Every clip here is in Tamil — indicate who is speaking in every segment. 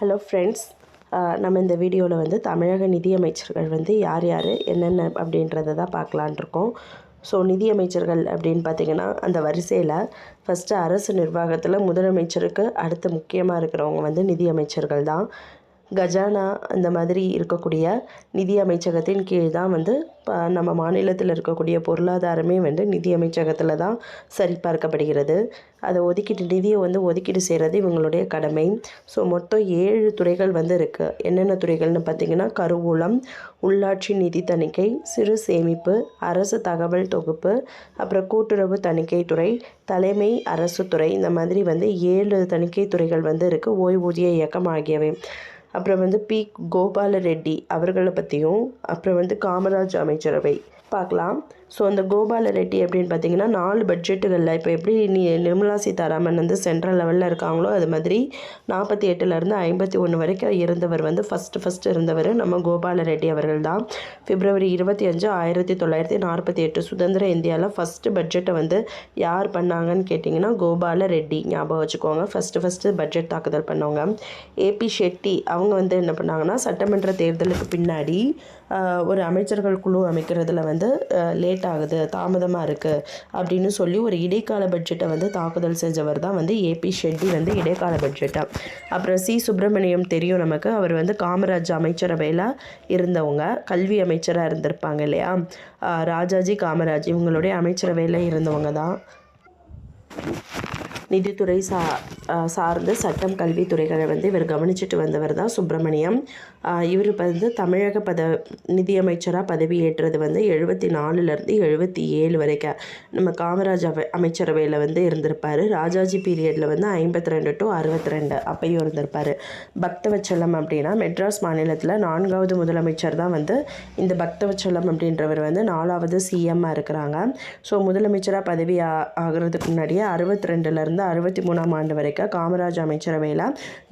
Speaker 1: ஹலோ ஃப்ரெண்ட்ஸ் நம்ம இந்த வீடியோவில் வந்து தமிழக நிதியமைச்சர்கள் வந்து யார் யார் என்னென்ன அப்படின்றத தான் பார்க்கலான் இருக்கோம். ஸோ நிதியமைச்சர்கள் அப்படின்னு பார்த்தீங்கன்னா அந்த வரிசையில் ஃபஸ்ட்டு அரசு நிர்வாகத்தில் முதலமைச்சருக்கு அடுத்து முக்கியமாக இருக்கிறவங்க வந்து நிதியமைச்சர்கள் தான். கஜானா அந்த மாதிரி இருக்கக்கூடிய நிதி அமைச்சகத்தின் கீழ் தான் வந்து நம்ம மாநிலத்தில் இருக்கக்கூடிய பொருளாதாரமே வந்து நிதி அமைச்சகத்தில் தான் சரிபார்க்கப்படுகிறது. அதை ஒதுக்கீட்டு நிதியை வந்து ஒதுக்கீடு செய்கிறது இவங்களுடைய கடமை. ஸோ மொத்தம் ஏழு துறைகள் வந்து இருக்குது என்னென்ன துறைகள்னு பார்த்திங்கன்னா கருவூலம் உள்ளாட்சி நிதி தணிக்கை சிறு சேமிப்பு அரசு தகவல் தொகுப்பு அப்புறம் கூட்டுறவு தணிக்கை துறை தலைமை அரசு துறை. இந்த மாதிரி வந்து ஏழு தணிக்கை துறைகள் வந்து இருக்குது ஓய்வூதிய இயக்கம் ஆகியவை. அப்புறம் வந்து பி. கோபால ரெட்டி அவர்களை பற்றியும் அப்புறம் வந்து காமராஜ் அமைச்சரவை. பார்க்கலாம். ஸோ அந்த கோபால ரெட்டி அப்படின்னு பார்த்தீங்கன்னா நாலு பட்ஜெட்டுகளில் இப்போ எப்படி நீ நிர்மலா சீதாராமன் வந்து சென்ட்ரல் லெவலில் இருக்காங்களோ அது மாதிரி நாற்பத்தி எட்டுலேருந்து ஐம்பத்தி ஒன்று வரைக்கும் இருந்தவர் வந்து ஃபஸ்ட்டு ஃபஸ்ட்டு இருந்தவர் நம்ம கோபால ரெட்டி அவர்கள் தான் பிப்ரவரி இருபத்தி அஞ்சு ஆயிரத்தி தொள்ளாயிரத்தி நாற்பத்தி எட்டு சுதந்திர இந்தியாவில் ஃபஸ்ட்டு பட்ஜெட்டை வந்து யார் பண்ணாங்கன்னு கேட்டிங்கன்னா கோபால ரெட்டி. ஞாபகம் வச்சுக்கோங்க ஃபஸ்ட்டு ஃபஸ்ட்டு பட்ஜெட் தாக்குதல் பண்ணவங்க. ஏபி ஷெட்டி அவங்க வந்து என்ன பண்ணாங்கன்னா சட்டமன்ற தேர்தலுக்கு பின்னாடி ஒரு அமைச்சர்கள் குழு அமைக்கிறதுல வந்து லேட் லேட் ஆகுது தாமதமாக இருக்குது அப்படின்னு சொல்லி ஒரு இடைக்கால பட்ஜெட்டை வந்து தாக்குதல் செஞ்சவர் தான் வந்து ஏபி ஷெட்டி வந்து இடைக்கால பட்ஜெட்டை. அப்புறம் சி. சுப்பிரமணியம் தெரியும் நமக்கு. அவர் வந்து காமராஜ் அமைச்சரவையில் இருந்தவங்க கல்வி அமைச்சராக இருந்திருப்பாங்க இல்லையா? ராஜாஜி காமராஜ் இவங்களுடைய அமைச்சரவையில் இருந்தவங்க தான். நிதித்துறை சா சார்ந்த சட்டம் கல்வித்துறைகளை வந்து இவர் கவனிச்சுட்டு வந்தவர் தான் சுப்பிரமணியம். இவர் வந்து தமிழக பத நிதியமைச்சராக பதவியேற்றது வந்து எழுபத்தி நாலுலேருந்து எழுபத்தி ஏழு வரைக்கும். நம்ம காமராஜ் அவை அமைச்சரவையில் வந்து இருந்திருப்பார். ராஜாஜி பீரியடில் வந்து ஐம்பத்தி ரெண்டு டு அறுபத்தி ரெண்டு அப்பையும் இருந்திருப்பார். பக்தவச்சலம் அப்படின்னா மெட்ராஸ் மாநிலத்தில் நான்காவது முதலமைச்சர் தான் வந்து இந்த பக்தவச்சலம் அப்படின்றவர் வந்து நாலாவது சிஎம்மாக இருக்கிறாங்க. ஸோ முதலமைச்சராக பதவி ஆகிறதுக்கு முன்னாடியே அறுபத்தி ரெண்டுலேருந்து அறுபத்தி மூணாம் ஆண்டு வரைக்கும் காமராஜ் அமைச்சரவையில்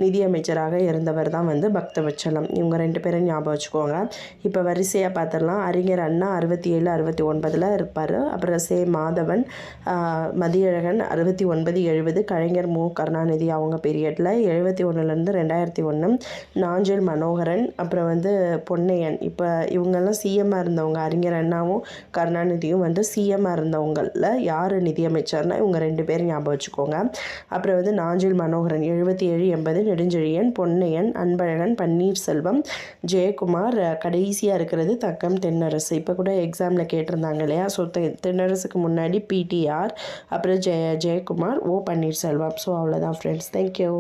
Speaker 1: நிதி அமைச்சராக இருந்தவர் தான் வந்து பக்தவச்சலம் இவங்க ரெண்டு பேரும் ஞாபகம் வச்சுக்கோங்க. இப்போ வரிசையாக பார்த்துடலாம். அறிஞர் அண்ணா அறுபத்தி ஏழு அறுபத்தி ஒன்பதில் இருப்பார். அப்புறம் சே. மாதவன் மதியழகன் அறுபத்தி ஒன்பது எழுபது கலைஞர் மு. கருணாநிதி அவங்க பீரியடில் எழுபத்தி ஒன்றுலேருந்து ரெண்டாயிரத்தி ஒன்று நாஞ்சில் மனோகரன் அப்புறம் வந்து பொன்னையன். இப்போ இவங்கெல்லாம் சிஎம்மாக இருந்தவங்க அறிஞர் அண்ணாவும் கருணாநிதியும் வந்து சிஎம்மாக இருந்தவங்களில் யார் நிதியமைச்சர்னா இவங்க ரெண்டு பேரும் ஞாபகம் வச்சுக்கோங்க. அப்புறம் வந்து நாஞ்சில் மனோகரன் எழுபத்தி ஏழு எண்பது நெடுஞ்செழியன் பொன்னையன் அன்பழகன் பன்னீர்செல்வம் ஜெயக்குமார் கடைசியாக இருக்கிறது தக்கம் தென்னரசு. இப்போ கூட எக்ஸாமில் கேட்டிருந்தாங்க இல்லையா? ஸோ தென்னரசுக்கு முன்னாடி பிடிஆர் அப்புறம் ஜெய ஜெயக்குமார் ஓ பன்னீர்செல்வம். ஸோ அவ்வளோதான் ஃப்ரெண்ட்ஸ் தேங்க்யூ